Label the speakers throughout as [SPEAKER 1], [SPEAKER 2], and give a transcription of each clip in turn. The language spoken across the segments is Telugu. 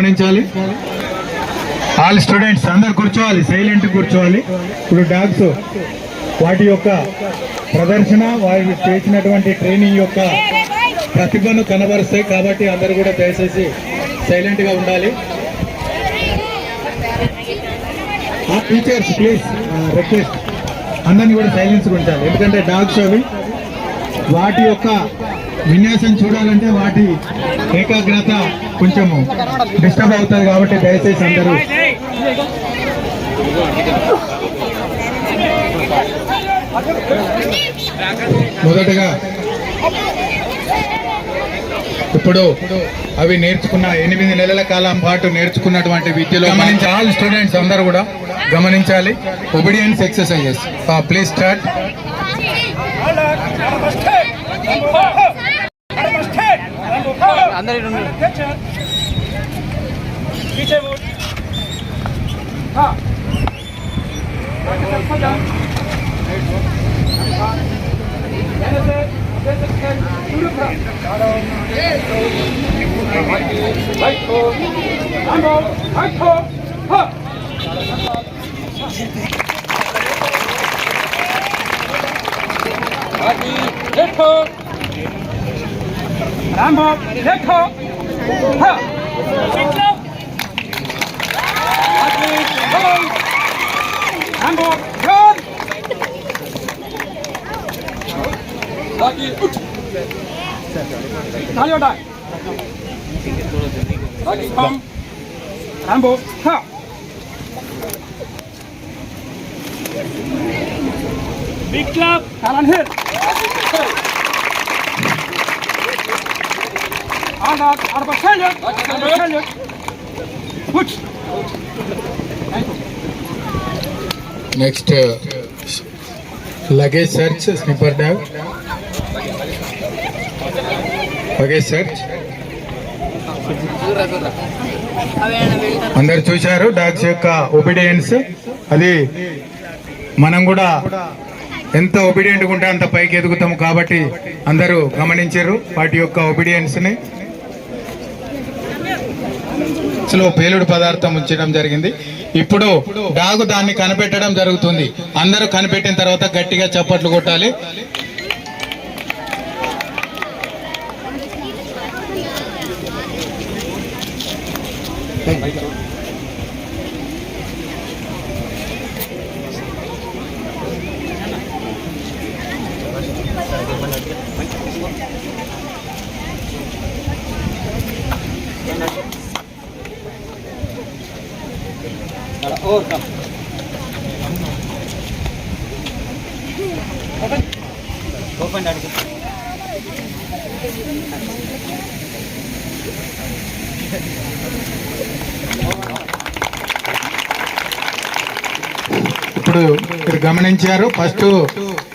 [SPEAKER 1] గమనించాలి. ఆల్ స్టూడెంట్స్ అందరు కూర్చోవాలి సైలెంట్ కూర్చోవాలి. ఇప్పుడు డాగ్స్ వాటి యొక్క ప్రదర్శన వారికి చేసినటువంటి ట్రైనింగ్ యొక్క ప్రతిభను కనబరుస్తాయి కాబట్టి అందరూ కూడా దయచేసి సైలెంట్గా ఉండాలి. టీచర్స్ ప్లీజ్ రిక్వెస్ట్ అందరినీ కూడా సైలెన్స్ ఉంచాలి. ఎందుకంటే డాగ్స్ అవి వాటి యొక్క విన్యాసం చూడాలంటే వాటి ఏకాగ్రత కొంచెము డిస్టర్బ్ అవుతుంది కాబట్టి దయచేసి అందరూ మొదటగా ఇప్పుడు అవి నేర్చుకున్న ఎనిమిది నెలల కాలం పాటు నేర్చుకున్నటువంటి విద్యలో గమనించి ఆల్ స్టూడెంట్స్ అందరూ కూడా గమనించాలి. Obedience exercises please start
[SPEAKER 2] 안
[SPEAKER 3] 내리는 텐션. 기체 못. 하. 아기 레퍼 Rambo, Reto, Ha! Rambo, John! Lucky, Uch! Nalio,
[SPEAKER 1] Dai! Lucky, Tom! Rambo, Ha! Big club, Alan Hill! Next luggage search sniffer dog luggage search అందరు చూశారు డాగ్స్ యొక్క ఒబిడియన్స్ అది మనం కూడా ఎంత ఒబిడియంట్గా ఉంటే అంత పైకి ఎదుగుతాం కాబట్టి అందరూ గమనించారు వాటి యొక్క ఒబిడియన్స్ బాక్స్లో పేలుడు పదార్థం ఉంచడం జరిగింది. ఇప్పుడు డాగు దాన్ని కనిపెట్టడం జరుగుతుంది. అందరూ కనిపెట్టిన తర్వాత గట్టిగా చప్పట్లు కొట్టాలి.
[SPEAKER 2] और
[SPEAKER 1] ఇప్పుడు మీరు గమనించారు ఫస్ట్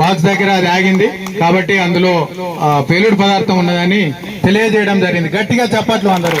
[SPEAKER 1] బాక్స్ దగ్గర అది ఆగింది. కాబట్టి అందులో పేలుడు పదార్థం ఉన్నదని తెలియజేయడం జరిగింది. గట్టిగా చప్పట్లు అందరూ.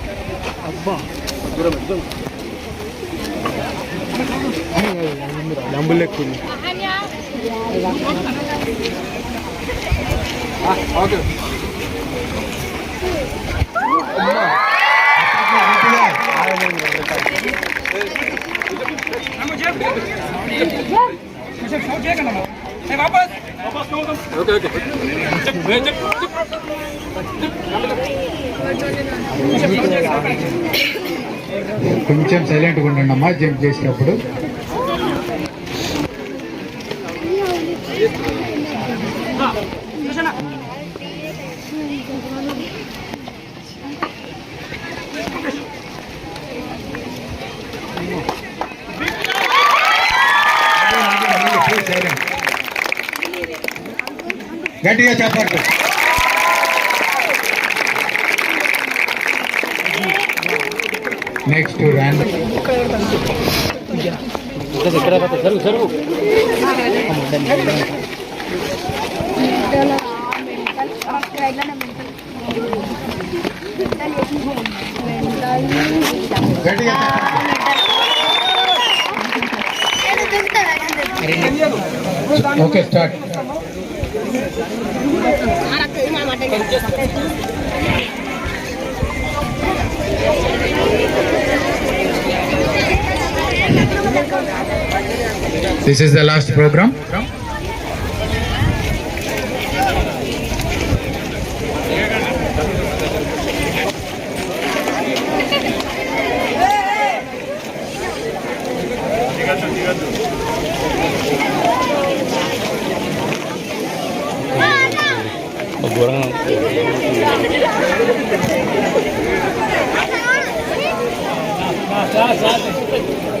[SPEAKER 4] 아빠.
[SPEAKER 2] 그러면 이건. 아니,
[SPEAKER 3] 아니, 아닙니다.
[SPEAKER 2] 양블랙군. 아니야. 아, 아들. 엄마. Okay, okay.
[SPEAKER 1] కొంచెం సైలెంట్గా ఉండండి అమ్మా జంప్ చేసేటప్పుడు. గట్టిగా చెప్పండి. నెక్స్ట్ ర్యాండ్ గట్టిగా okay start This is the last program.
[SPEAKER 5] Orang Sa, sa, sa.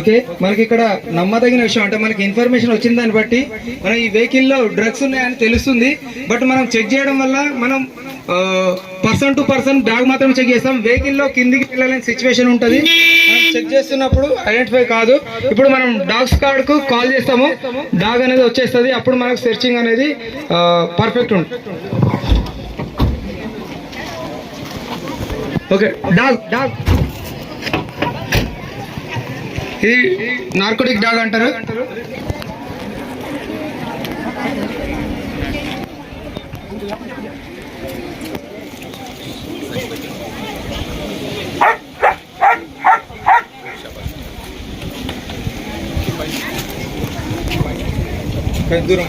[SPEAKER 5] Okay? మనకి ఇక్కడ నమ్మదగిన విషయం అంటే మనకి ఇన్ఫర్మేషన్ వచ్చిన దాన్ని బట్టి మనం ఈ వెహికల్లో డ్రగ్స్ ఉన్నాయని తెలుస్తుంది. బట్ మనం చెక్ చేయడం వల్ల మనం పర్సన్ టు పర్సన్ బ్యాగ్ మాత్రం చెక్ చేస్తాం. వెహికల్లో కిందికి వెళ్ళలేని సిచ్యువేషన్ ఉంటుంది. మనం చెక్ చేస్తున్నప్పుడు ఐడెంటిఫై కాదు. ఇప్పుడు మనం డాగ్స్ కార్డ్కు కాల్ చేస్తాము. డాగ్ అనేది వచ్చేస్తుంది. అప్పుడు మనకు సెర్చింగ్ అనేది పర్ఫెక్ట్ ఉంటుంది ఓకే. Dog dog. ఇది నార్కోటిక్ డాగ్ అంటారు. దూరం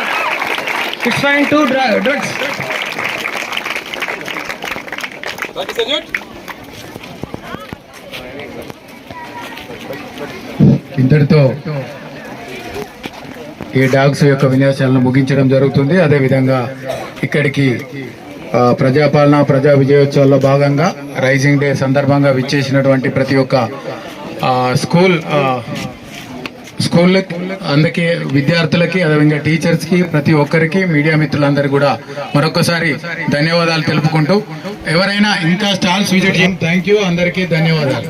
[SPEAKER 2] salute.
[SPEAKER 1] ఇంతటితో ఈ డాగ్స్ యొక్క విన్యాసాలను ముగించడం జరుగుతుంది అదేవిధంగా ఇక్కడికి ప్రజాపాలన ప్రజా విజయోత్సవాల్లో భాగంగా రైజింగ్ డే సందర్భంగా విచ్చేసినటువంటి ప్రతి ఒక్క స్కూల్ స్కూల్ అందుకే విద్యార్థులకి అదేవిధంగా టీచర్స్కి ప్రతి ఒక్కరికి మీడియా మిత్రులందరూ కూడా మరొకసారి ధన్యవాదాలు తెలుపుకుంటూ ఎవరైనా ఇంకా స్టాల్స్ విజిట్ చేయండి. థ్యాంక్ యూ అందరికీ ధన్యవాదాలు.